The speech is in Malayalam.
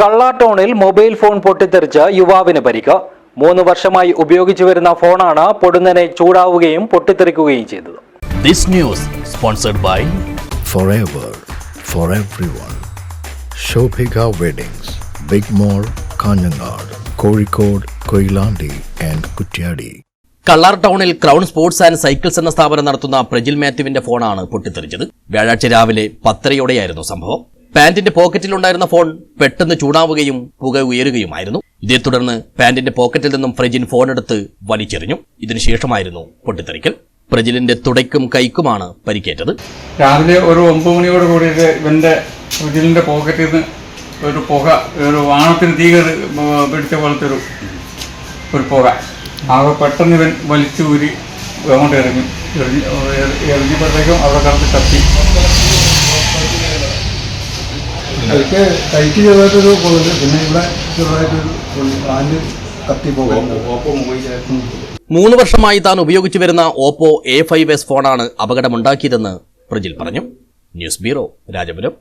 കള്ളാട്ടോണിൽ മൊബൈൽ ഫോൺ പൊട്ടിത്തെറിച്ച് യുവാവിന് പരിക്ക്. മൂന്ന് വർഷമായി ഉപയോഗിച്ചു വരുന്ന ഫോണാണ് പൊടുന്നനെ ചൂടാവുകയും പൊട്ടിത്തെറിക്കുകയും ചെയ്തത്. This news sponsored by forever for everyone. Shobhika Weddings, big mall Kanhangad Kozhikode Koilandi and Kuttiadi Kallar ടൗണിൽ ക്രൗൺ സ്പോർട്സ് ആൻഡ് സൈക്കിൾസ് എന്ന സ്ഥാപനം നടത്തുന്ന പ്രജിൽ മാത്യുവിന്റെ ഫോണാണ് പൊട്ടിത്തെറിച്ചത്. വ്യാഴാഴ്ച രാവിലെ പത്തരയോടെയായിരുന്നു സംഭവം. പാന്റിന്റെ പോക്കറ്റിലുണ്ടായിരുന്ന ഫോൺ പെട്ടെന്ന് ചൂടാവുകയും പുക ഉയരുകയുമായിരുന്നു. ഇതേ തുടർന്ന് പാന്റിന്റെ പോക്കറ്റിൽ നിന്നും ഫ്രിജിൻ ഫോൺ എടുത്ത് വലിച്ചെറിഞ്ഞു ഇതിനുശേഷമായിരുന്നു പൊട്ടിത്തെറിക്കൽ. പ്രജിലിന്റെ തുടയ്ക്കും കൈക്കുമാണ് പരിക്കേറ്റത്. രാവിലെ ഒരു ഒമ്പത് മണിയോട് കൂടിയിട്ട് ഇവന്റെ ഫ്രിഡ്ജിലിന്റെ പോക്കറ്റിൽ നിന്ന് ഒരു പുക ഒരു വാണത്തിന് തീ പിടിച്ച പോലത്തെ ഒരു ഒരു പുക. ആകെ പെട്ടെന്ന് ഇവൻ വലിച്ചു ഊരി അങ്ങോട്ട് ഇറങ്ങി എറിഞ്ഞ് എറിഞ്ഞപ്പോഴത്തേക്കും അവിടെ കിടന്ന് കത്തി എനിക്ക് കൈക്ക് ചെറുതായിട്ടൊരു പോകുന്നുണ്ട് പിന്നെ ഇവിടെ ചെറുതായിട്ടൊരു കാൽ കത്തി പോകുന്നു മൂന്ന് വർഷമായി താൻ ഉപയോഗിച്ചു വരുന്ന ഓപ്പോ എ ഫൈവ് എസ് ഫോണാണ് അപകടമുണ്ടാക്കിയതെന്ന് പ്രജിൽ പറഞ്ഞു. News bureau Rajapuram.